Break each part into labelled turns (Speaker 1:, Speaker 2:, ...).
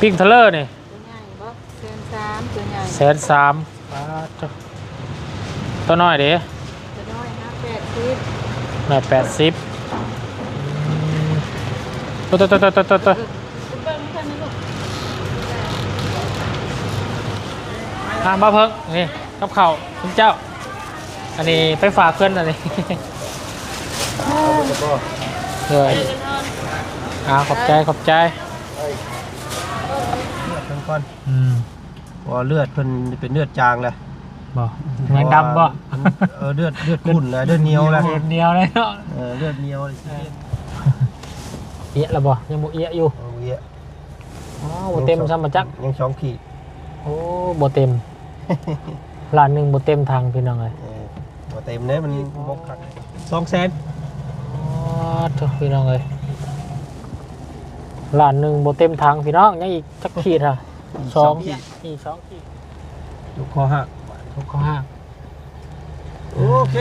Speaker 1: ปิ้งเทเลอร์นี่
Speaker 2: ตัวใหญ่บ่เซนสามตัวใหญ่
Speaker 1: แสนสามบาทจ้ะตัวน้อยเด้
Speaker 2: ตัวน้อยห้าแปดสิบ
Speaker 1: ร้อยแปดสิบตัวตัวตัวตัวตัวตัว
Speaker 2: เออเบิ้งไม่ทันนะลูก
Speaker 1: อ่าบ้าเพิ่งนี่กับเข่าวคุณเจ้า อันนี้ไปฝากเพื่อนอันนี้
Speaker 3: แล้วก็
Speaker 1: เลย
Speaker 2: เดินนอน
Speaker 1: อ่าขอบใจขอบใจ
Speaker 3: เลือดเพิ่น ก่อน
Speaker 1: อืม
Speaker 3: เพราะว่าเลือดเพิ่นเป็นเลือดจางเลย
Speaker 1: บ่แมงดำบ่
Speaker 3: เออเลือดเลือดขุ่นเลยเลือดเหนียวเลย
Speaker 1: เลือดเหนียวเลยเนาะ
Speaker 3: เออเลือดเหนียวเลยสิ
Speaker 1: เอียแล้วบ่ยังบ่เอียอยู่
Speaker 3: เอาเงี้ย
Speaker 1: อ๋อบ่เต็มซ้ำมาจัก
Speaker 3: ยังสองขีด
Speaker 1: โอ้บ่เต็มล้านหนึงบ่เต็มทางพี่น้องเอ้ย
Speaker 3: เออบ่เต็มเนี่ยมันบกขัดสองแสน
Speaker 1: อ๋อเถอะพี่น้องเอ้ยล้านหนึงบ่เต็มทางพี่น้องยังอีกจักขีดอะ สองขีดอีกสองขีด
Speaker 3: ลูกคอหัก
Speaker 1: ทุกข้อห้า
Speaker 3: โอเค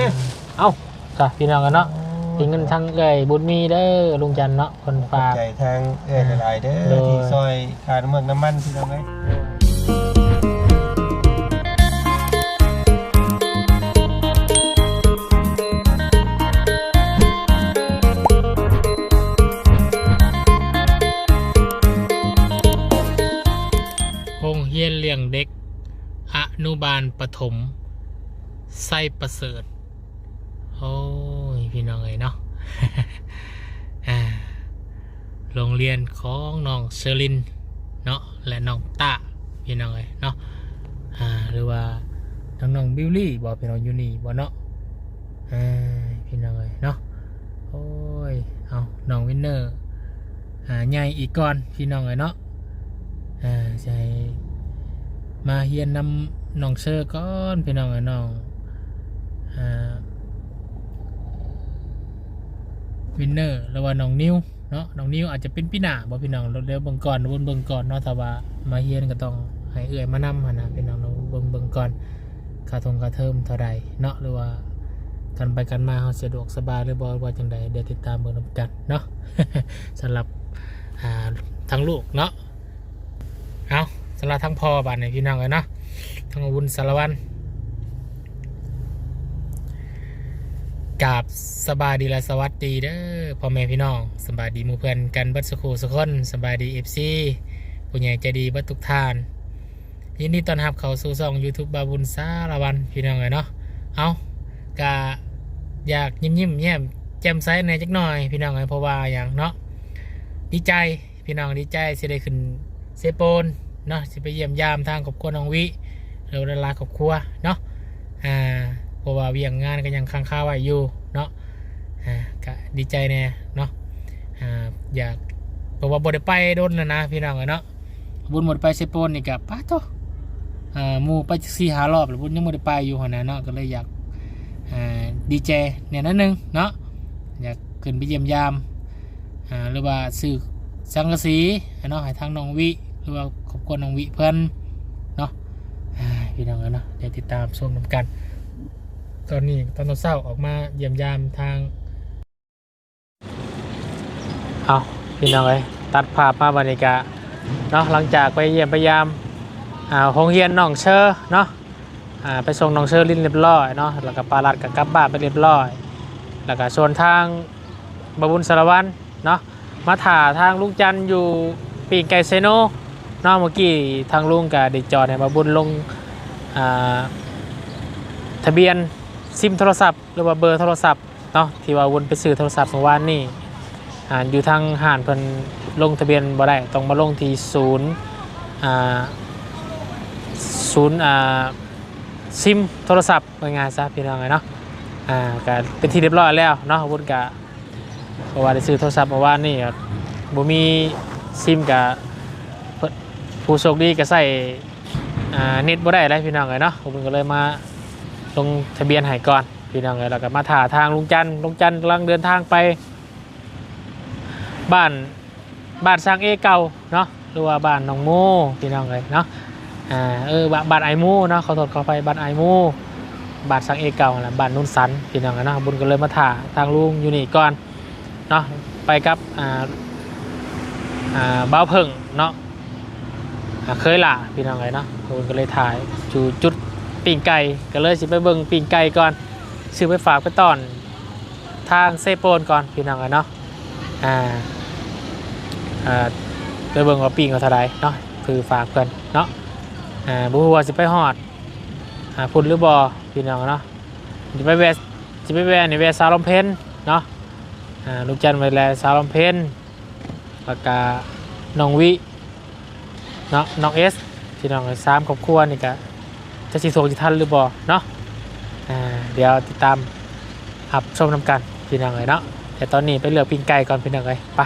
Speaker 1: เอ้าจ้ะพี่น้องกันเนาะเป็นเงินทางเอ้ยบุญมีเด้อลุงจันทร์เนาะคน
Speaker 3: ขอบ
Speaker 1: ฝาก
Speaker 3: ใจทางเอ้ยหลายๆเด้
Speaker 1: โด
Speaker 3: อยที่ซอยค่าน้ำมันน้ำมันที่ทำไง
Speaker 1: โนุบาลปฐมไส้ประเสริฐ โอ้ย พี่น้องเอ้ยเนาะโรงเรียนของน้องเชอรินเนาะและน้องตาพี่น้องเอ้ยเนาะหรือว่าน้องน้องบิวลี่บอกพี่น้องยูนี่บ่เนาะพี่น้องเอ้ยเนาะโอ้ยเอาน้องวินเนอร์อ่าใหญ่อีกก่อนพี่น้องเอ้ยเนาะอ่าใช่ มาเฮียนนำน้องเชอร์ก่อนพี่น้องเอ้น้องวินเนอร์หรือว่าน้องนิวเนาะน้องนิวอาจจะเป็นพี่หน้าบ่พี่น้องเราเดี๋ยวเบิ่งก่อนวนเบิ่งก่อนเนาะถ้าว่ามาเฮียนก็ต้องให้เอื้อยมานำหั่นนะพี่น้องเราเบิ่งเบิ่งก่อนค่าทงค่าเทอมเท่าใดเนาะหรือว่ากันไปกันมาเฮาสะดวกสบายหรือบ่ว่าจังใดเดี๋ยวติดตามเบิ่งนํกันเนาะสำหรับอ่าทั้งลูกเนาะเอา สำหรับทั้งพ่อบาดเนี่ยพี่น้องเลยเนาะทั้งอาวุธสารวันกาบสบายดีและสวัสดีเด้อพ่อแม่พี่น้องสบายดีมู่เพื่อนกันบัดสุขูสกคนสบายดีเอฟซีผู้ใหญ่ใจดีบัดทุกท่าน ยินดีต้อนรับเขาสู่ช่อง YouTube บาบุญสารวันพี่น้องเลยเนาะเอากะอยากยิ้มยิ้มๆแย้มแจ่มใสในจักหน่อย พี่น้องเลยเพราะว่าอย่างเนาะดีใจพี่น้องดีใจสิได้ขึ้นเซโปน เนาะจะไปเยี่ยมยามทางครอบครัวน้องวิหรือดาราครอบครัวเนาะอ่าเพราะว่าเวียงงานก็ยังค้างคาไว้อยู่เนาะอ่าก็ดีใจแน่เนาะอ่าอยากเพราะว่าบ่ได้ไปโดนนะนะพี่น้องเนาะบุญหมดไปเซโปนนี่กับป้าโตอ่ามูไปสี่หารอบแล้วบุญยังไม่ได้ไปอยู่หันนะเนาะก็เลยอยากอ่าดีใจเนี่ยนั่นนึงเนาะอยากขึ้นไปเยี่ยมยามอ่าหรือว่าซื้อสังกะสีเนาะให้ทางน้องวิ รือว่าขอบคุณน้องวิเพื่อนเนาะพี่น้องเนาะเดี๋ยวติดตามชมนำกัน ตอนนี้ตอนเช้าออกมาเยี่ยมยามทางเอาพี่น้องเอ้ยตัดภาพมาบรรยากาศเนาะหลังจากไปเยี่ยมพยายามอ่าโรงเรียนน้องเชอร์เนาะอ่าไปส่งน้องเชอร์ลินเรียบร้อยเนาะแล้วก็ปาลัดกับกลับบ้านไปเรียบร้อย แล้วก็ส่วนทางบบุญสารวันเนาะมาถ่าทางลุงจันอยู่ปีกไก่เซโน นอกเมื่อกี้ทางลุงกับเด็กจอดเนี่ยมาบุญลงทะเบียนซิมโทรศัพท์ หรือว่าเบอร์โทรศัพท์เนาะที่ว่าวนไปซื้อโทรศัพท์เมื่อวานนี่อ่าอยู่ทางห่านเพิ่นลงทะเบียนบ่ได้ต้องมาลงที่ศูนย์อ่าศูนย์อ่าซิมโทรศัพท์ว่าง่ายๆซะพี่น้องไงเนาะอ่าก็เป็นที่เรียบร้อยแล้วเนาะวุฒิกะเพราะว่าได้ซื้อโทรศัพท์มาว่านี่บ่มีซิมกับ ผู้โชคดีก็ใส่เน็ตบ่ได้แล้วพี่น้องเลยเนาะผมก็เลยมาลงทะเบียนให้ก่อนพี่น้องเลยแล้วก็มาถ่าทางลุงจันลุงจันกำลังเดินทางไป บ้านบ้านสร้างเอเก่าเนาะหรือว่าบ้านหนองโมพี่น้องเลยเนาะอ่าเออบ้านบ้านไอมูเนาะขอโทษขอไปบ้านไอมูบ้านสร้างเอเก่าแหละบ้านนุ่นสันพี่น้องเลยเนาะบุญก็เลยมาถ่าทางลุงอยู่นี่ก่อนเนาะไปกับอ่าอ่าบ้าเพิ่งเนาะ เคยละพี่น้องเลยเนาะผมก็เลยถ่ายจูจุดปิ่งไก่ก็เลยสิไปเบิ่งปิ่งไก่ก่อนซื้อไปฝากไปตอนทางเซโปนก่อนพี่น้องเลยเนาะอ่าอ่าไปเบิ่งว่าปิ่งเขาเท่าไรเนาะคือฝากเพื่อนเนาะอ่าบุหัวาสิไปหอดหาพุ่นหรือบอพี่น้องเนาะจะไปแวะจะไปแวะนี่แวะสาวลำเพนเนาะอ่าลูกจันไปแลสาวลำเพนแล้วก็น้องวิ เนาะน้องเอสพี่น้องสามครอบครัวนี่ก็จะสิโซจิทันหรือบ่เนาะอ่าเดี๋ยวติดตามรับชมนำกันพี่น้องเลยเนาะแต่ตอนนี้ไปเลือกปิ้งไก่ก่อนพี่น้องเลยไป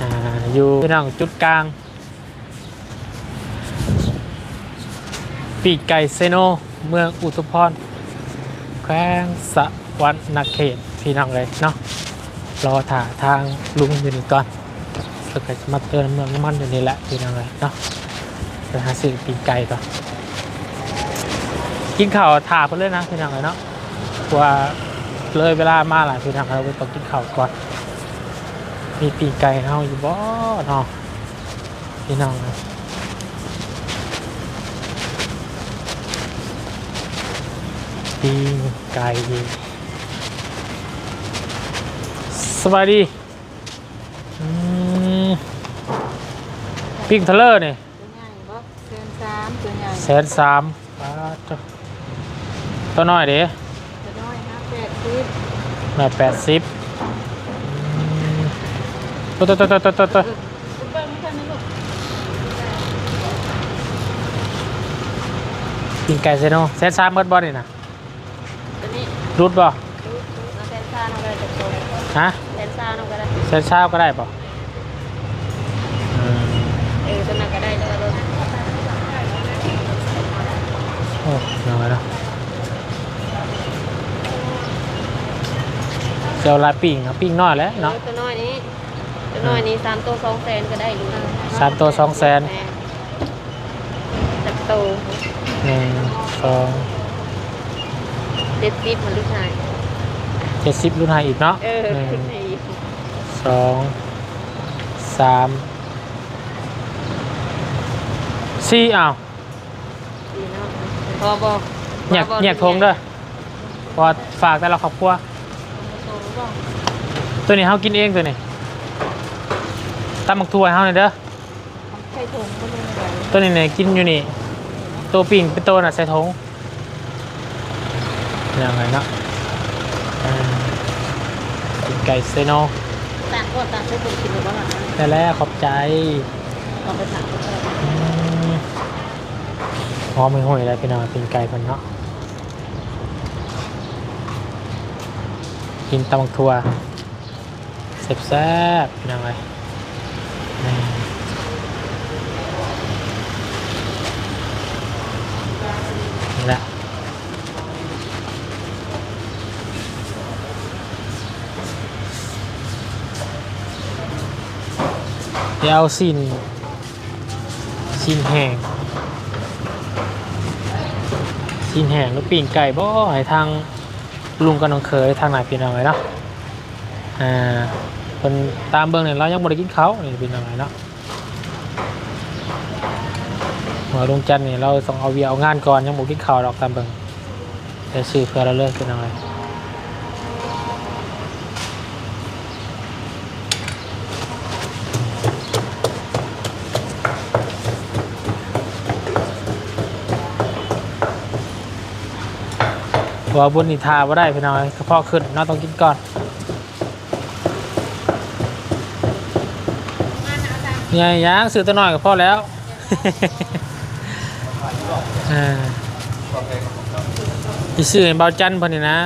Speaker 1: อ่าอยู่พี่น้องจุดกลางปิ้งไก่เซโนเมืองอุทุพรแขวงสะวันนาเขตพี่น้องเลยเนาะรอถ่าทางลุงอยู่นี่ก่อน แล้วก็จะมาเติมน้ำมันอยู่นี่แหละพี่น้องเลยเนาะไปหาซื้อปีไก่ก่อนกินข้าวถาเพื่อนเลยนะพี่น้องเลยเนาะกลัว่าเลยเวลามาหลายพี่น้องเราไปต้องกินข้าวก่อนมีปีไก่เฮาอยู่บ่เนาะพี่น้องปีไก่สบายดี อืม ปิ้งทะเลอร์นี่
Speaker 2: ตัวใหญ่บ่เซนสามตัวใหญ่
Speaker 1: แสนสามตัวน้อยเด้
Speaker 2: ตัวน้อยห้าแปดสิบ
Speaker 1: หน่อยแปดสิบตัวตัวตัวตัวตัวตัว
Speaker 2: คุณเบิ้งไม่ทันนะลูก
Speaker 1: ปิ้งไก่เซโนแสนสามเบิดบอลนี่นะ
Speaker 2: ตัวนี้
Speaker 1: รูดบ่
Speaker 2: ดูดูเอาเซนซ่าน้องก็ได้จากตัว
Speaker 1: ฮะ
Speaker 2: เซนซ่าน้องก็ได้
Speaker 1: แสนเช้าก็ได้ป่ะอืม
Speaker 2: เออตัวนั้นก็ได้แล้วก็โดน
Speaker 1: โอ้น้อยเนาะเซลลายปิ้งครับปิ้งน้อยแล้วเนาะ
Speaker 2: ตัวน้อยนี้ตัวน้อยนี้สามตัวสองแสนก็ได้อยู่
Speaker 1: สามตัวสองแสน
Speaker 2: จากตัว
Speaker 1: หนึ่งสอง
Speaker 2: เด็ดซิปมันลูกชาย
Speaker 1: เจ็ดสิบรุ่นไฮอีกเนาะ
Speaker 2: เออ
Speaker 1: หนึ่ง
Speaker 2: ขึ้นไปอีก
Speaker 1: สองสามสี่อ้าว
Speaker 2: ดีเนาะ พอบอก
Speaker 1: แยกแยกทงเด้อพอฝากแต่ละครอบครัว ตัวนี้เฮากินเองตัวนี้ตำหมักถั่วให้เฮาหน่อยเด้อ
Speaker 2: ใส่ถุงก็ไม่ได้
Speaker 1: ตัวนี้เนี่ยกินอยู่นี่ ตัวปิ่งเป็นตัวน่ะใส่ทงยังไงเนาะอ่ากินไก่เซโน
Speaker 2: ต่างก็ต่างใช้ถุงกินหรือเปล่า
Speaker 1: แต่แล้วขอบใจ
Speaker 2: เอาไปถามเขาเลย
Speaker 1: อืม หอมไม่ห่วยอะไรพี่น้องปิ่งไก่คนเนาะกินตำบักถั่วแซ่บๆพี่น้องเลยนี่นี่แหละเดี๋ยวสินสินแห้ง กินแห้งหรือปีนไก่บ่ให้ทางลุงกับน้องเคยทางไหนพี่น้องเลยเนาะอ่าเป็นตามเบิ้งเนี่ยเรายังบ่ได้กินเขาเนี่พี่น้องเลยเนาะหัวลุงจันทร์นี่เราต้องเอาเวียเอางานก่อนยังบ่กินข้าดอกตามเบิ้งแต่ซื้อเพื่อเราเลยพี่น้องเลย ตัวาบนนิทาว่าได้พี่น้อยกระเพาะขึ้นน่าต้องกินก่อนยังยังซื้อตัวหน่อยก็พอแล้วอ่าอีซื้อให้เบาจันพอนี่นะ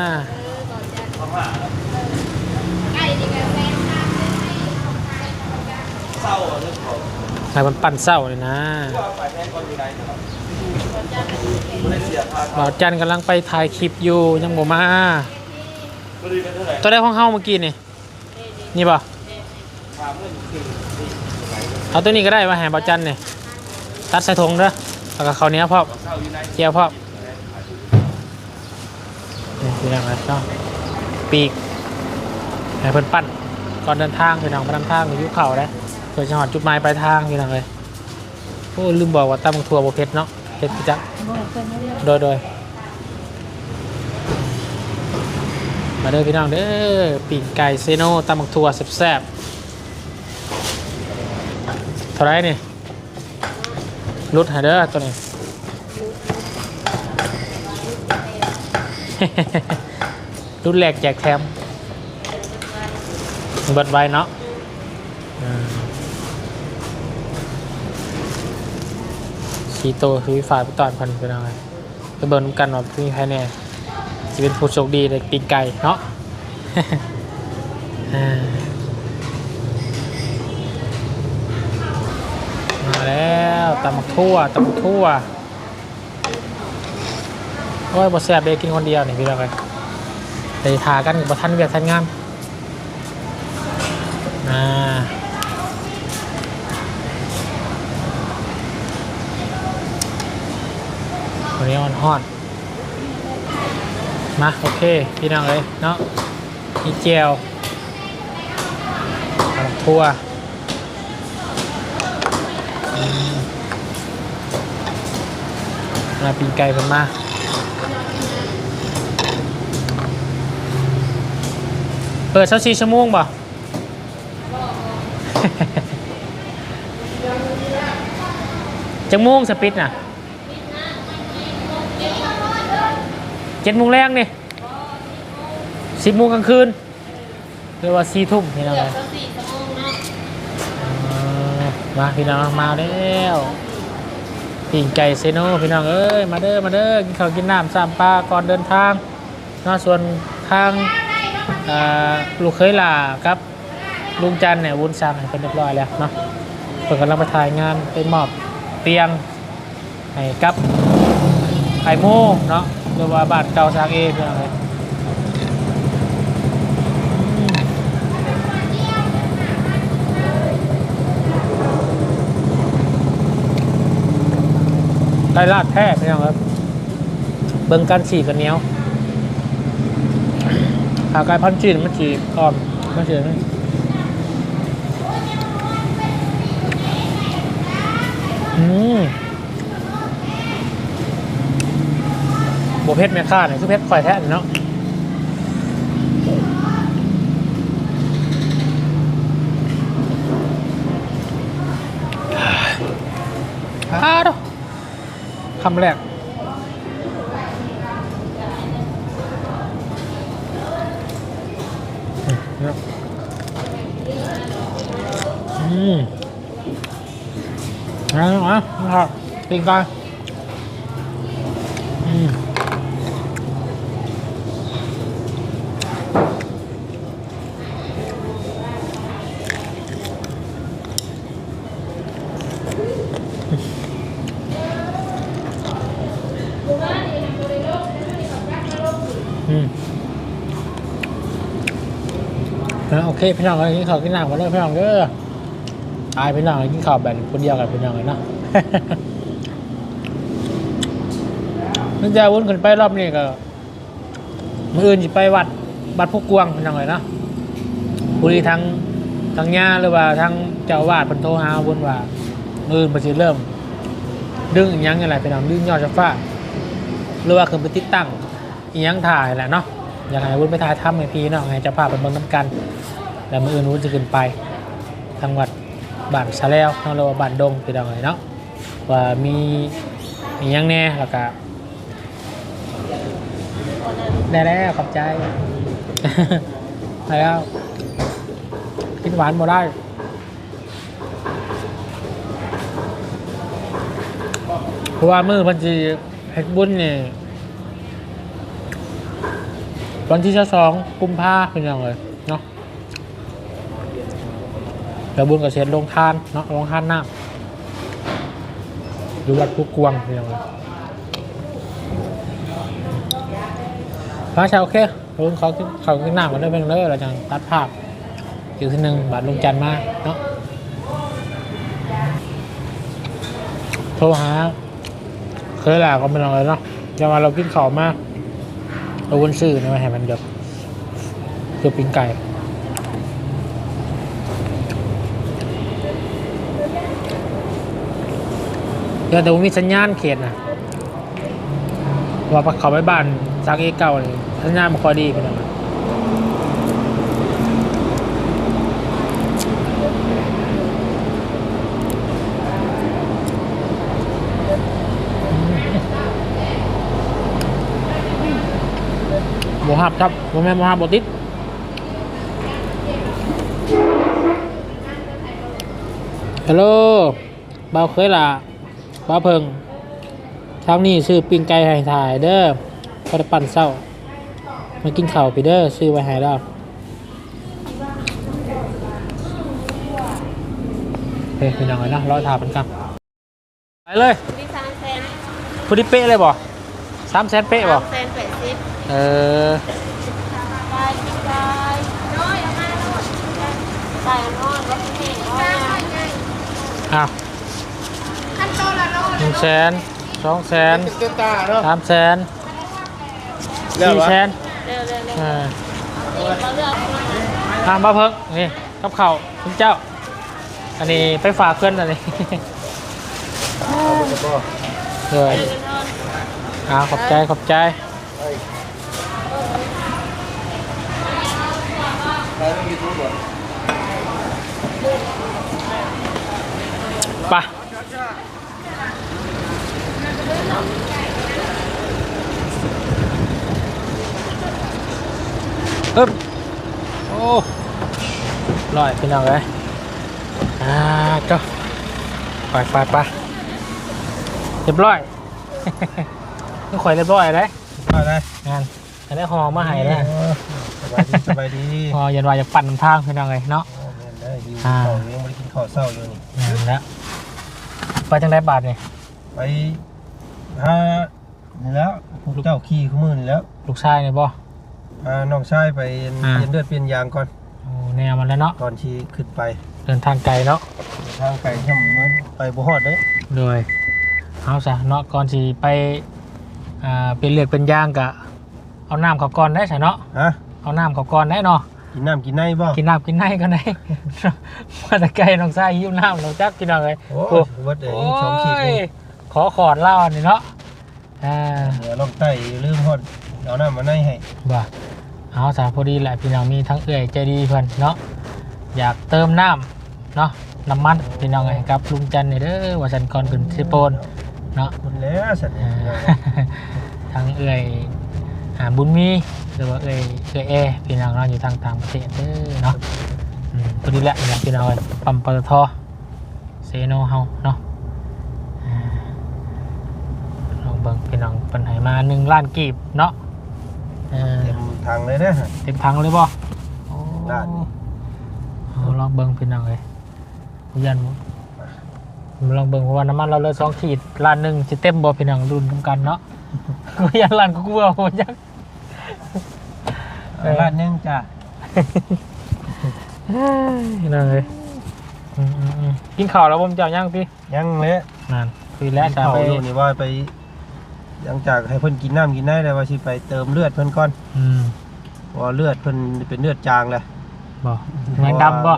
Speaker 1: ให้มันปั่นเศร้าเลยนะ บ่าวจันกำลังไปถ่ายคลิปอยู่ยังบ่มาตัวได้ของเฮาเมื่อกี้นี่นี่ป่ะเอาตัวนี้ก็ได้มาแห่บ่าวจันนี่ตัดใส่ถุงเด้อแล้วก็ข้าวเหนียวพร้อเจียวพร้อมนี่พี่น้องเนาะปีกให้เพิ่นปั้นก่อนเดินทางพี่น้องมาเดินทางอยู่เขาได้เพื่อจะหอดจุดหมายปลายทางพี่น้องเลยโอ้ลืมบอกว่าตำบักทั่วบ่เผ็ดเนาะ เผ็ดจัก
Speaker 2: บ่เพิ่นไม่ได้
Speaker 1: โดยโดยมาเด้อพี่น้องเด้อปีกไก่เซโนตำบักทั่วแซ่บๆเท่าไรนี่รุดหาเด้อตัวนี้รุ่นแรกแจกแถมเบิดไว้เนาะ สีโตคือฝ่ายผู้ตอนพันเป็นอะไรไปเบิร์นกันว่ามีใครแน่จะเป็นผู้โชคดีในปีกไก่เนาะมาแล้วตำทั่วตำทั่วโอ้ยบ่แซ่บเลยกินคนเดียวนี่พี่น้องเลยไปทากันกับท่านเวียท่านงานอ่า วันนี้มันฮอดมาโอเค พี่น้องเลยเนาะมีเจลทั่วมาปีนไก่กันมาเปิดเช้าสี่ชั่วโมงป่จังโมงสปิดน่ะ เจ็ดโมงแรงนี่สิบโมงกลางคืนเรียกว่าสี่ทุ่มพี่น้องเลยมาพี่น้องมาแล้วปิ่งไก่เซโนพี่น้องเอ้ยมาเด้อมาเด้อกินข้าวกินน้ำสามปลาก่อนเดินทางนาะส่วนทางลูกเคยลาครับลุงจันเนี่ยวุ้นสั่งเป็นเรียบร้อยแล้วเนาะเพิ่นกำลังไปถ่ายงานไปมอบเตียงให้กับไอโม่เนาะ หรือว่าบ้านเก่าสร้างเองเพื่อะไรได้ลาดแท้พี่น้องครับ เบิ่งกันสี่กันเนี้ยวขากายพันจีนมันจีอ่อนมันจีนอืม บเพชรแม่ค่าเนี่ยคือเพชรควายแท้นเนาะอ้าวคำแรกเนี่ยอืมเอาเอาเอาปิงกันอืมอืม นะโอ เคพี่น้องเอ้ยกินข้าวกินน้ำกันเลยพี่น้องเด้อตายพี่น้องกินข้าวแบบคนเดียวกันพี่น้องเลยเนาะมันจะวนขึ้นไปรอบนี้ก็มืออื่นจะไปวัดวัดพวกกวางพี่น้องเลยเนาะบุรีทั้งทั้งญาหรือว่าทั้งเจ้าวาดพิ่นโทหาวนว่ามืออื่นมันจะเริ่ม ดึงอีหยังอะไรพี่น้องดึงยอดจะฟ้าหรือว่าขึ้นไปติดตั้งยังถ่ายแหละเนาะอยากให้วุ้นไปถ่ายถ้ำให้พี่เนาะให้เจะพาไปเบิ่งน้ำกัน แล้วมืออื่นวุ้นจะขึ้นไปทางวัดบ้านชาแล้วเนาะหรือว่าบ้านดงพี่น้องเลยเนาะว่ามีมียังแน่แล้วก็ได้แล้วขอบใจได้แล้วกินหวานบ่ได้เพราะว่ามือพันจีเฮ็ดบุญเนี่ยวันที่สองกุมภาเป็นยังไงเนาะ แล้วบุญกับเชนลงทานเนาะลงทานน้ำอยู่วัดผู้กวงเป็นยังไงพระชาวโอเคลุงเขาเขาขึ้นหน้ากันได้เป็นเลยเราจังตัดภาพอยู่ที่หนึ่งบาทลงจันทร์มาเนาะโทรหาเคยหลาก็เป็นยังไงเนาะยามาเรากินข้าวมากเอาวุ้นซื่อนี่มาให้มันแบบคือปิ้งไก่ เดี๋ยวแต่ว่ามีสัญญาณเขตนะว่าเขาไปบ้านจากเอเก่านี่สัญญาณมันคอยดีพี่น้องโมฮับครับโมแม่นโมฮับโบติดฮัลโหลเบาเคยล่ะ เบาเพิงเช้านี้ซื้อปิ้งไก่ให้ถ่ายเด้อพอได้ปั่นเศร้ามากินข้าวไปเด้อซื้อไว้ให้แล้วเฮ้ยพี่น้องเลยนะรอถามมันกันไปเลย
Speaker 2: มีสามแสน
Speaker 1: พอดีเป๊ะเลยบ่สามแสนเป๊ะบ่
Speaker 2: สามแสนแปดสิบ
Speaker 1: เออ
Speaker 2: ไก่กินไก่น้อยเอามาแล้วไก่นอนรถที่นี่เอามา
Speaker 1: อ้าว หนึ่งแสนสองแสน
Speaker 3: เจ้าตาเนาะ
Speaker 1: สามแสน
Speaker 3: เรื่อง
Speaker 1: สี่
Speaker 3: วะ
Speaker 1: แสน
Speaker 2: เร็วเร็วเร็ว
Speaker 1: เออ
Speaker 2: เราเลือก
Speaker 1: ทางบ้าเพิ่งนี่กับข้าวคุณเจ้า อันนี้ไปฝากเพื่อนอันนี้เลย
Speaker 2: เดินนอน
Speaker 1: อ่าขอบใจขอบใจไป อึ๊บโอ้ลอยพี่น้องเลยอ่าเจ้าไปไปไปเรียบร้อยนี่ข่อยเรียบร้อยเลย
Speaker 3: มาได้
Speaker 1: งานอันนี้หอมาให้เลย
Speaker 3: สบายดีสบายดี
Speaker 1: หอยันวายจะปั่นทางพี่น้องเลยเนาะ
Speaker 3: โอ้แม่นได้ดี
Speaker 1: อ่า
Speaker 3: ข้าวยังไม่ได้กินข้าวเศร้าอยู่นี่
Speaker 1: งานแล้วไปจังได้บาทนี่
Speaker 3: ไป หานี่แล้วพวกเจ้าขี้ขมือนี่แล้ว
Speaker 1: ลูกชายนี่บ่
Speaker 3: พาน้องชายไป
Speaker 1: อ่า
Speaker 3: เปลี่ยนเลือดเปลี่ยนยางก่อน
Speaker 1: โอ้แนวมันแล้วเนาะ
Speaker 3: ก่อนชีขึ้นไป
Speaker 1: เดินทางไกลเนาะ
Speaker 3: ทางไก่ช่ำเหมือนไปบ่ฮอดเด้
Speaker 1: เลยเอาซะเนาะก่อนสิไปอ่าเป็นเลือดเป็นยางกะเอาน้ำเขาก่อนได้ใช่เนาะ
Speaker 3: ฮะ
Speaker 1: เอาน้ำเขาก่อนได้เนาะ
Speaker 3: กินน้ำกินในบ่
Speaker 1: กินน้ำกินในก็ได้ มาแต่ไกลน้องชายหิวน้ำเราจักกินเอาเลย
Speaker 3: โอ้
Speaker 1: โอ้
Speaker 3: ยวัดเอ๋ยสองขีด
Speaker 1: โอ้
Speaker 3: นี่
Speaker 1: ยขอขอดเล่าอันนี้เนาะ อ่า
Speaker 3: เดี๋ยวลองไต่ลืมฮอดเอาน้ำมาในให้
Speaker 1: บ่าเอาสาพอดีแหละพี่น้องมีทั้งเอื่อยใจดีเพื่อนเนาะอยากเติมน้ำเนาะน้ำมันพี่น้องไงครับลุงจันนี่เด้อว่าสันก่อนขึ้นสิโปนเนาะ
Speaker 3: คุณแล้วสัตว์
Speaker 1: อ่าทั้งเอื่อยหาบุญมีหรือว่าเอื่อยเอื่อยแอพี่น้องเราะอยู่ทางต่างประเทศเด้อเนาะอืมพอดีแหละเนี่ยพี่น้องเอ้ยปั๊มปตทเซโนเฮาเนาะอ่าลองเบิ่งพี่น้องปัญหามาหนึ่งล้านกีบเนาะอ่า
Speaker 3: เต็มทางเลยนะ
Speaker 1: เต็มถังเลยบ่โอ้
Speaker 3: ได้นี่
Speaker 1: เอาลองเบิ่งพี่น้องเลยผู้ยันผมลองเบิ่งเพราะว่าน้ำมันเราเลยสองขีดล้านหนึ่งจะเต็มบ่พี่น้องรุ่นกันเนาะผู้ยันล้านก็กลัวผู้ยันเออ
Speaker 3: ร้านหนึงจ้ะ
Speaker 1: พี่น้องเลยอืมอืมอืมกินข้าวแล้วผมเจ้าย่างพี่
Speaker 3: ยังเละ
Speaker 1: นั่นคือแล้วจะ
Speaker 3: เขา
Speaker 1: ไป
Speaker 3: อยู่นี่ว่าไป หลังจากให้เพิ่นกินน้ำกินได้แล้วว่าสิไปเติมเลือดเพิ่นก่อน
Speaker 1: อืม
Speaker 3: เพราะว่าเลือดเพิ่นเป็นเลือดจางแล้ว
Speaker 1: บ่แมงดำบ่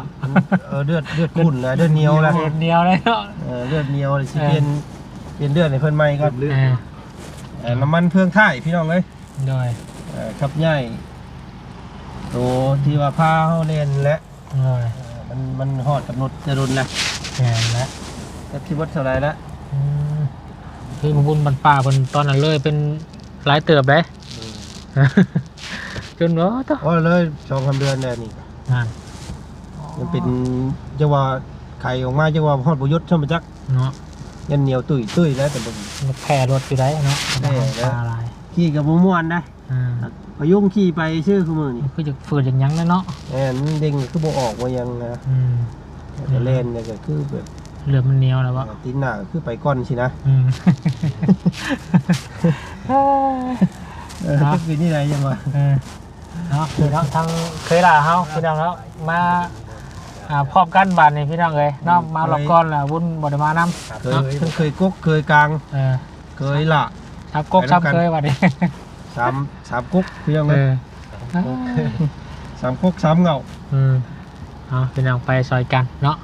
Speaker 3: เออเลือดเลือดขุ่นแล้วเลือดเหนียวแล้ว
Speaker 1: เลือดเหนียวเลยเนาะ
Speaker 3: เออเลือดเหนียวเลยสิ
Speaker 1: เออ
Speaker 3: เปลี่ยนเปลี่ยนเลือดให้เพิ่นใหม่ก่อน
Speaker 1: อ่า
Speaker 3: เออน้ำมันเพื่องท่ายพี่น้องเลย
Speaker 1: โดย
Speaker 3: เออขับใหญ่โตที่ว่าพาเฮาเล่นและ
Speaker 1: โดย
Speaker 3: เออมันมันฮอดกำหนดจะรุนแล้ว
Speaker 1: งานละ
Speaker 3: จักสิวัดเท่าไหร่ละ
Speaker 1: อืม คือมาบุญบันป่าบนตอนนั้นเลยเป็นหลายเติบเลย จนว่าต่อ
Speaker 3: โอ้ยเลยสองสามเดือนแล้วนี่
Speaker 1: งาน
Speaker 3: มันเป็นจังว่าไข่ออกมาจังว่าฮอดบ่ยศช่ำจัก
Speaker 1: เนาะ
Speaker 3: ยันเหนียวตุ้ยตุ้ยแล้วแต่บ่
Speaker 1: มันแพร่รถอยู่ได้เนาะ
Speaker 3: แพร่แล้ว
Speaker 1: ปลาลาย
Speaker 3: ขี่กับบ่ม่วนได้
Speaker 1: อ่า
Speaker 3: พยุงขี่ไปชื่อคือมื้อนี่
Speaker 1: คือจะฝืนอย่างยังนะเนาะ
Speaker 3: แอนมันเด้งคือบ่ออกว่ายังนะ
Speaker 1: อืม
Speaker 3: แต่เล่นเนี่ยก็คือแบบ
Speaker 1: เรือมันเหนียวแล้ววะ
Speaker 3: ตีนหน้าก็คือไปก้อนสินะ
Speaker 1: อืม
Speaker 3: เออ
Speaker 1: ครับ
Speaker 3: คือนี่ไรยังวะ
Speaker 1: เออเนาะพี่น้องทางเคยด่าเฮาพี่น้องแล้วมาอ่าพร้อมกันบาดนี่พี่น้องเลยเนาะมาหลอกก้อนแล้ววุ่นบ่ได้มานำ
Speaker 3: เคยเพิ่นเคยกกเคยกลาง
Speaker 1: เออ
Speaker 3: เคยละ
Speaker 1: ทับกกทับเคยบาดนี้
Speaker 3: สามสามกุ๊กพี่น้อง
Speaker 1: เอ
Speaker 3: เลย
Speaker 1: อ
Speaker 3: สามกุ๊กสามเหงา
Speaker 1: อืมเอาพี่น้องไปซอยกันเนาะ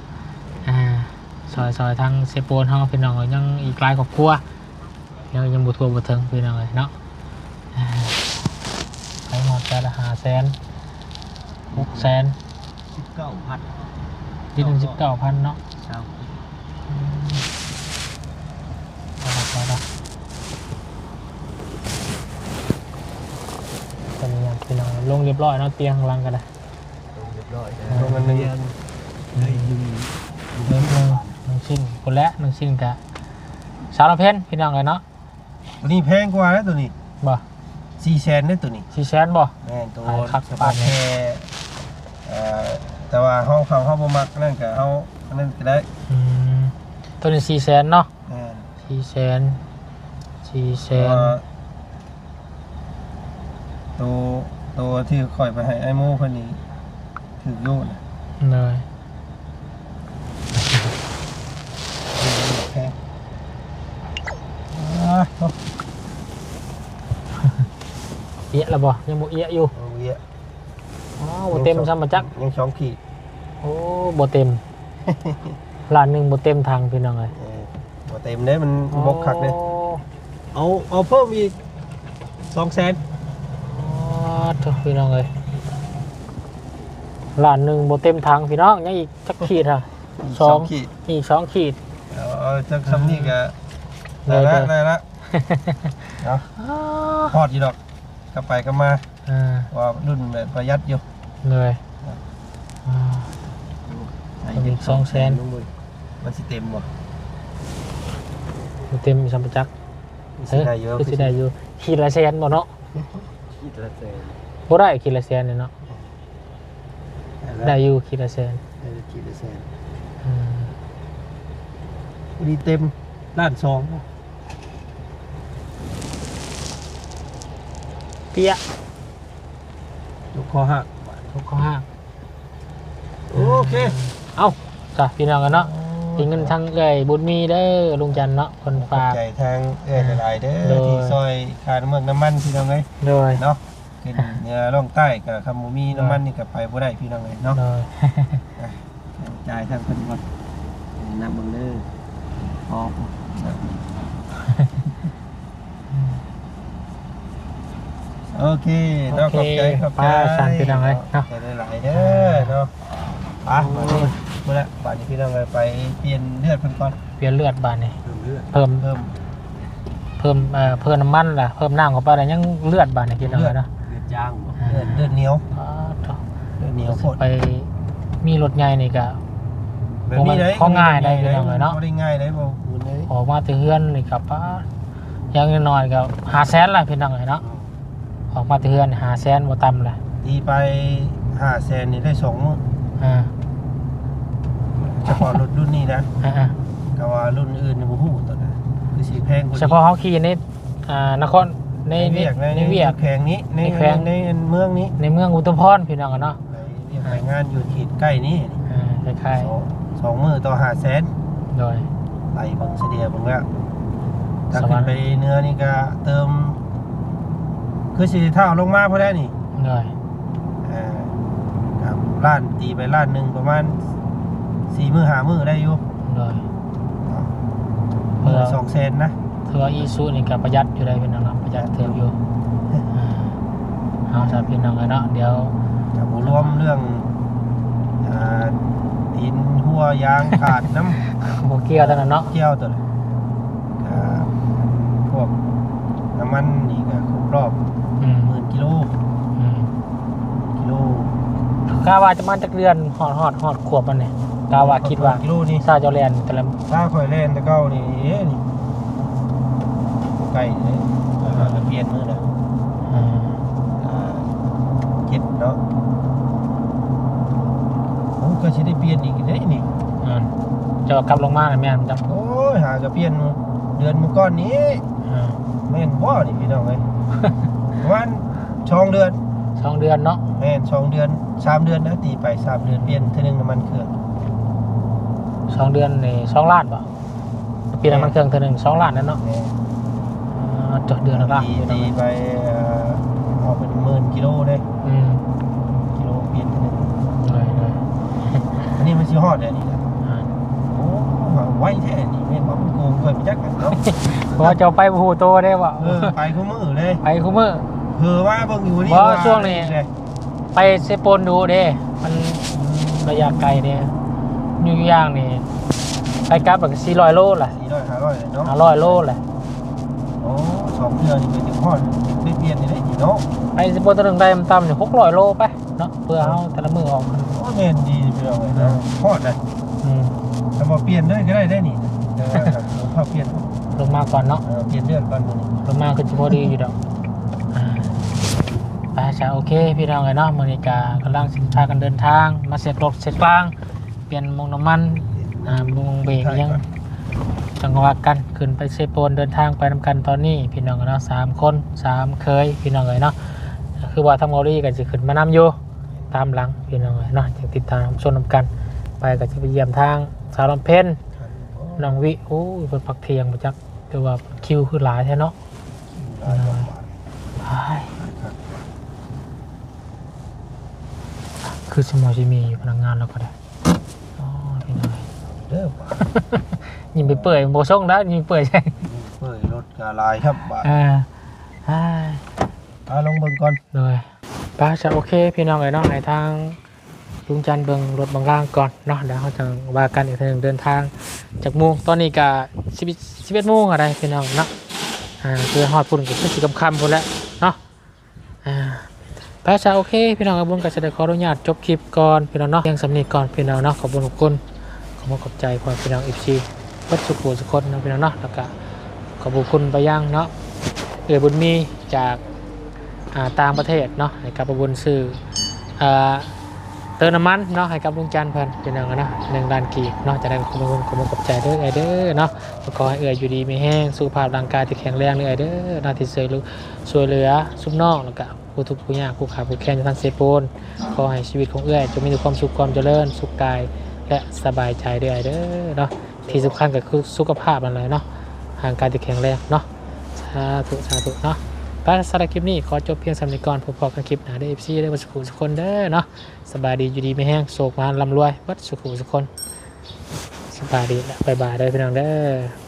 Speaker 1: อ่า ซอยซอยทางเซโปนเฮาพี่น้องเอ้ยยังอีกหลายครอบครัวยังยังบ่ทั่วบ่ถึงพี่น้องเอ้ยเนาะอ่าไปหมดแต่ละหาแสนหกแสน
Speaker 3: สิบเก้าพัน
Speaker 1: ที่หนึ่งสิบเก้าพันเนาะ
Speaker 3: เช้า
Speaker 1: เอาละเอาละตอนนี้พี่น้องลงเรียบร้อยเนาะเตียงข้างล่างกันนะ
Speaker 3: เรียบร้อยลงกันหนึ่งเลยยุง
Speaker 1: หนึ่งห นึ่งหนึ่งชิ้นคนละหนึ่งชิ้นกะสาวละเพนพี่น้องเลยเนาะ
Speaker 3: ตัวนี้แพงกว่าแล้วตัวนี้
Speaker 1: บ่
Speaker 3: สี่แสนได้ตัวนี้
Speaker 1: สี่แสนบ่
Speaker 3: แม่นตัว
Speaker 1: ขายครับ
Speaker 3: เฉพาะแค่เอ่อแต่ว่าเฮาเขาเฮาบ่มักนั่นก็เอาอันนั้นก็ได้
Speaker 1: อืมตัวนี้สี่แสนเนาะ
Speaker 3: แม่น
Speaker 1: สี่แสนสี่แส
Speaker 3: ตัวนตัวตัวที่ข่อยไปให้ไอ้หมูเพิ่นนี่ถือโยนน่ะ
Speaker 1: เลย
Speaker 3: แพงอ่าเอา
Speaker 1: เอียละบ่ยังบ่เอียอยู่
Speaker 3: เอาเยอะ
Speaker 1: อ๋อบ่เต็มซ้ำมาจัก
Speaker 3: ยังสองขีด
Speaker 1: โอ้บ่เต็มล้านหนึ่งบ่เต็มทางพี่น้องเลย
Speaker 3: เออบ่เต็มเด้มันบกคักเด้
Speaker 1: โอ้
Speaker 3: เอาเอาเพิ่มอีกสองแสน
Speaker 1: อ๋อเถอะพี่น้องเลยล้านหนึ่งบ่เต็มทางพี่น้องยังอีกจักขีดค่ะสอง
Speaker 3: ขีด
Speaker 1: อีกสองขีด
Speaker 3: เอาเอาจักซ้ำนี่ก็
Speaker 1: ได้
Speaker 3: ได้ละ
Speaker 1: ได้
Speaker 3: ได้ละเนาะ
Speaker 1: อ๋อ
Speaker 3: พอดอยู่ดอก กลับไปกลับมา
Speaker 1: อ่า
Speaker 3: ว่ารุ่นแบบประหยัดอยู่
Speaker 1: เลยอ่า อีกสองแสน
Speaker 3: มันสิเต็มบ่
Speaker 1: บ่เต็มซ้ำมาจัก
Speaker 3: มันสิได้เยอะ
Speaker 1: คือสิได้อยู่ขีดละแสนบ่เนาะ
Speaker 3: ขีดละแสน
Speaker 1: บ่ได้ขีดละแสนเนี่ยเนาะได้อยู่ขีดละแสน
Speaker 3: ได้ขีดละแสน
Speaker 1: อืม
Speaker 3: พอดีเต็มล้านสอง
Speaker 1: เปียะ
Speaker 3: ยกคอหัก
Speaker 1: ทุกข้อห้าง
Speaker 3: โอเค
Speaker 1: เอ้าจ้ะพี่น้องกันเนาะเป็นเงินทางเอ้ยบุญมีเด้อลุงจันทร์เนาะคน
Speaker 3: ขอบ
Speaker 1: ฝาก
Speaker 3: ใจทางเอ้ยหลายๆเด้
Speaker 1: โด
Speaker 3: อย ที่ซอยค่าน้ำมันน้ำมันพี่น้องเอ้ย
Speaker 1: โดย
Speaker 3: เนาะขึ้นเหนือล่องใต้กับคำบ่มีน้ำมันนี่ก็ไปบ่ได้พี่น้องเอ้ยเนาะ
Speaker 1: โดย
Speaker 3: จ่ายทางเพิ่นก่อนนับเบิ่งเด้อพอ โอเคเนาะขอบใจขอบใจ
Speaker 1: ป้าสั่งพี่น้องเลยเนาะ
Speaker 3: ขอบใจหลายๆเด้อเนาะไปมานี่มื้อละบาดนี้พี่น้องเอ้ยไปเปลี่ยนเลือดเพิ่นก่อน
Speaker 1: เปลี่ยนเลือดบาดนี่
Speaker 3: เลือด
Speaker 1: เพิ่ม
Speaker 3: เพิ่ม
Speaker 1: เพิ่มเอ่อเพิ่มน้ำมันล่ะเพิ่มน้ำเข้าไปแล้วยังเลือดบาดนี่พี่น้องเอ้ยเนาะ
Speaker 3: เลือดจางเลือดเลือดเหนียว
Speaker 1: อ๋อเถอะ
Speaker 3: เลือดเหนียวโคตร
Speaker 1: ไปมีรถใหญ่นี่ก็
Speaker 3: แบบนี้เลย
Speaker 1: ของง่ายได้พี่น้องเอ้ยเนาะ
Speaker 3: บ่ได้ง่ายได้บ่คุณเอ้ย
Speaker 1: ออกมาแต่เฮือนนี่กับป้าอยังน้อยๆก็หาแสนละพี่น้องเอ้ยเนาะออ กมาแต่เฮือนหาแสนบ่ต่ำละ
Speaker 3: ตีไป5แสนนี่ได้2มื้อ
Speaker 1: อ่า
Speaker 3: เฉพาะรถรุ่นนี้นะ
Speaker 1: อ่า
Speaker 3: ก็ว่ารุ่นอื่นนี่บ่ฮู้ตัวนะคือสิแพงกว่า
Speaker 1: ๆ
Speaker 3: นี้
Speaker 1: เฉพาะเขาขี่ในอ่านครใน
Speaker 3: ใน
Speaker 1: ใน
Speaker 3: เวียกใน
Speaker 1: ในเวียก
Speaker 3: แขวงนี้ใน
Speaker 1: ในแขวง
Speaker 3: ในเมืองนี้
Speaker 1: ในเมืองอุตมพรพี่น้องกันเนาะ
Speaker 3: ไปเรียกไปงานอยู่เขตใกล้นี้
Speaker 1: อ่าคล้าย
Speaker 3: สองสองมื้อต่อ5แสน
Speaker 1: ๆโดย
Speaker 3: ไปเบิ่งเสยเดียเบิ่งแล้วถ้า
Speaker 1: สวร
Speaker 3: ขึ้
Speaker 1: ร
Speaker 3: น
Speaker 1: ค์
Speaker 3: ไปเนื้อนี่ก็เติม คือสิเท่าลงมาพอได้นี่
Speaker 1: โดย
Speaker 3: อ่าครับล้านตีไปล้านหนึงประมาณ4มื้อ5มื้อได้อยู่
Speaker 1: โดย
Speaker 3: มื้อ2แสนนะ
Speaker 1: ถือว่าอีซูนี่ก็ประหยัดอยู่ได้พี่น้องเนาะประหยัดเติมอยู่อ่าเอาสำหรับพี่น้องกันเนาะเดี๋ยว
Speaker 3: จะบ่รวมเรื่องอ่าดินหัวยางขาดน้ำ
Speaker 1: โมเกียวเท่านั้นเนาะ
Speaker 3: เกี่ยวตัวเลยก็พวกน้ำมันนี่ก็ครบรอบ
Speaker 1: อืม
Speaker 3: หมื่นกิโล
Speaker 1: อืม
Speaker 3: กิโล
Speaker 1: กาว่าจะมาจากเดือนหอดหอดหอดขวบมันเนี่ยกาว่าคิดว่า
Speaker 3: กิโลนี่
Speaker 1: ซาเจ้าแลนแต่ละ
Speaker 3: ถ้าคอยเล่นแตะเก้านี่เอ๊ะนี่ใกล้เลยเราจะเปลี่ยนมือนะ
Speaker 1: อ่า
Speaker 3: อ่าเจ็ดเนาะโอ้ก็จะได้เปลี่ยนอีกได้นี่
Speaker 1: อ่าจะกลับลงมาเลยแม่นจับ
Speaker 3: โอ้ยหาจะเปลี่ยนเดือนมือก้อนนี้
Speaker 1: อ่า
Speaker 3: แม่นบ่นี่พี่น้องเอ้ยประมาณช่องเดือน
Speaker 1: สองเดือนเนาะ
Speaker 3: แม่นสองเดือน สามเดือนนะตีไปสามเดือนเปลี่ยนเท่านึงน้ำมันเครื่อง
Speaker 1: สองเดือนนี่สองล้านป่ะปีน้ำมันเครื่องเท่านึงสองล้านนั่นเนาะ
Speaker 3: แม่
Speaker 1: อ่าจดเดือนละล้าน
Speaker 3: ตีตีไปเอ่อเอาเป็นหมื่นกิโลเลย
Speaker 1: อืม
Speaker 3: กิโลเปลี่ยนเท่านึง
Speaker 1: เลยเลย
Speaker 3: อันนี้มันชิฮอดเดี๋ยวนี้นะ
Speaker 1: อ่า
Speaker 3: โอ้หวังไว้แท้นี่แม่นบ่มันโกงก่อยไปจักกันเนาะ
Speaker 1: เพราะว่าจะเอาไปผูโตได้บ่
Speaker 3: เออไปคู่มือเลย
Speaker 1: ไปคุมือ
Speaker 3: เผื่อว่าเบิ่งอยู่นี่
Speaker 1: บ่ช่วงนี้
Speaker 3: เลย
Speaker 1: ไปเซโปนดูเด้มันระยะไกลเด้อยู่อย่างนี่ไปกลับแบบ400โลแหละ
Speaker 3: สี่ร้อยห้าร้อยเลยเนาะ
Speaker 1: 500โลแหละ
Speaker 3: โอ้สองเดือนนี่ไปถึงฮอดไปเปลี่ยนนี่ได้นี่เนาะ
Speaker 1: ไปเซโปนตัวหนึงได้ต่ำๆนี่600โลไปเนาะเพื่อเอาแต่ละมือออก
Speaker 3: โอ้แม่นดีไปเอาไว้เนาะฮอดเลย
Speaker 1: อืม
Speaker 3: ถ้าบ่เปลี่ยนเลยก็ได้ได้นี่เออพอเปลี่ยน
Speaker 1: ลงมาก่อนเนาะ
Speaker 3: เออเปลี่ยนเดือนก่อนนี่
Speaker 1: ลงมาคือจะพอดีอยู่ดอกอ่า ไปจ้ะโอเค พี่น้องเลยเนาะมือนิกากำลังสินค้ากันเดินทาง มาเสร็จรถเสร็จฟาง เปลี่ยนมงน้ำมันอ่ามงเบรกยังจังหวะกันขึ้นไปเซโปนเดินทางไปนำกันตอนนี้พี่น้องเนาะสามคนสามเคยพี่น้องเลยเนาะคือว่าทำเกาหลีกันจะขึ้นมานำอยู่ตามหลังพี่น้องเลยเนาะจะติดตามชมนำกัน ไปก็จะไปเยี่ยมทางสาวลำเพ็ญน้องวิโอ้ยเป็นพักเที่ยงมาจักคือว่าคิวคือหลายแท้เนาะ ใช่ คือสมอจะมีพนักงานเราก็ได้อ๋อพี่น้อย
Speaker 3: เด้อ
Speaker 1: ยิงไปเปื่อยโบส่งได้ยิงเปื่อยใช่
Speaker 3: เปิดรถกาลายครับบาท
Speaker 1: อ่าใช่
Speaker 3: อ่าลองเบิ่งก่อน
Speaker 1: เลยป้าจะโอเค พี่น้องเลยเนาะในทางลุงจันทร์เบิงรถบางร่างก่อนเนาะเดี๋ยวเขาจะว่ากันอีกทีหนึ่งเดินทาง จากโมงตอนนี้ก็สิบสิบเอ็ดโมงอะไรพี่น้องเนาะอ่าคือฮอดปุ่นก็คือสิกำคำพุ่นแล้วเนาะอ่า พระชาโอเค พี่น้องครับผมก็จะได้ขออนุญาตจบคลิปก่อนพี่น้องเนาะยังสำนีก่อนพี่น้องเนาะขอบคุณขอบคุณขอบคุณขอบใจพอพี่น้องอีซีวัดสุขุสุคนนะพี่น้องเนาะแล้วก็ขอบคุณไปยังเนาะเอือบุญมีจากต่างประเทศเนาะให้กับบุญซื้ออ่าเติมน้ำมันเนาะให้กับลุงจันเพิ่นพี่น้องเนาะหนึ่งล้านกีบเนาะจะได้ขอบคุณขอบคุณขอบใจเด้อไอเด้อเนาะขอให้เอืออยู่ดีไม่แห้งสุขภาพร่างกายที่แข็งแรงเลยไอเด้อนาที่ช่วยลือช่วยเหลือซุปนองแล้วก็ ผู้ทุกข์ผู้ยากผู้ขาผู้แค้นทางเซโปนขอให้ชีวิตของเอื้อยจงมีแต่ความสุขความเจริญสุขกายและสบายใจด้อเด้อเนาะที่สำคัญก็คือสุขภาพนั่นแหละเนาะห่างกายที่แข็งแรงเนาะสาธุสาธุเนาะไปสำหรับคลิปนี้ขอจบเพียงสำนึกก่อนพบพอกันคลิปหน้าได้เอฟซีได้บัสุขุสุขคนเด้อเนาะสบายดีอยู่ดีไม่แห้งโศกมาลำรวยวัดสุขุสุขคนสบายดีและบายบายเด้พี่น้องเด้อ